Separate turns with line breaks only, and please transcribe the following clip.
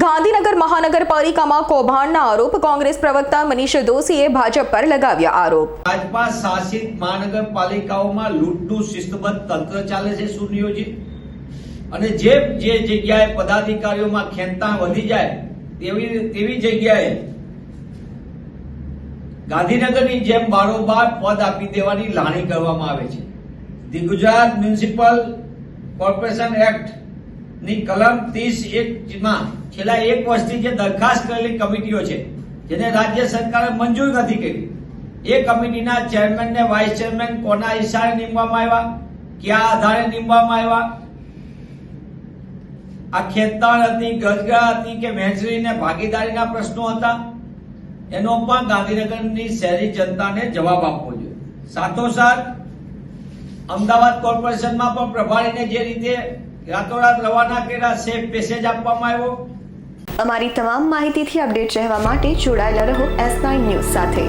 ગાંધીનગર મહાનગરપાલિકામાં કૌભાંડના આરોપ કોંગ્રેસ પ્રવક્તા મનીષ દોશીએ ભાજપ પર લગાવ્યા આરોપ.
ભાજપા શાસિત મહાનગરપાલિકાઓમાં લૂંટનું શિસ્તબદ્ધ તંત્ર ચાલે છે સુનિયોજિત. અને જે જે જગ્યાએ પદાધિકારીઓમાં ખેંચતા વધી જાય, તેવી તેવી જગ્યાએ ગાંધીનગરની જેમ બારોબાર પદ આપી દેવાની લાણી કરવામાં આવે છે. The Gujarat municipal corporation act ની કલમ ત્રીસ એક માં છેલ્લા એક વર્ષથી જે દરખાસ્ત કરેલી કમિટીઓ છે, જેને રાજ્ય સરકારે મંજૂર નથી કરી, એ કમિટીના ચેરમેન ને વાઇસ ચેરમેન કોના ઇશારે નીમવામાં આવ્યા, કયા આધારે નીમવામાં આવ્યા? આ ખેતતાણ હતી, ગજગા હતી કે વહેંચણીને ભાગીદારીના પ્રશ્નો હતા? એનો પણ ગાંધીનગરની શહેરી જનતાને જવાબ આપવો જોઈએ. સાથોસાથ, અમદાવાદ કોર્પોરેશનમાં પણ પ્રભારીને જે રીતે રાતોરાત રવાના કર્યા સેફ પેસેજ આપવામાં આવ્યો.
અમારી તમામ માહિતીથી અપડેટ રહેવા માટે જોડાયેલા રહો એસ નાઇન ન્યૂઝ સાથે.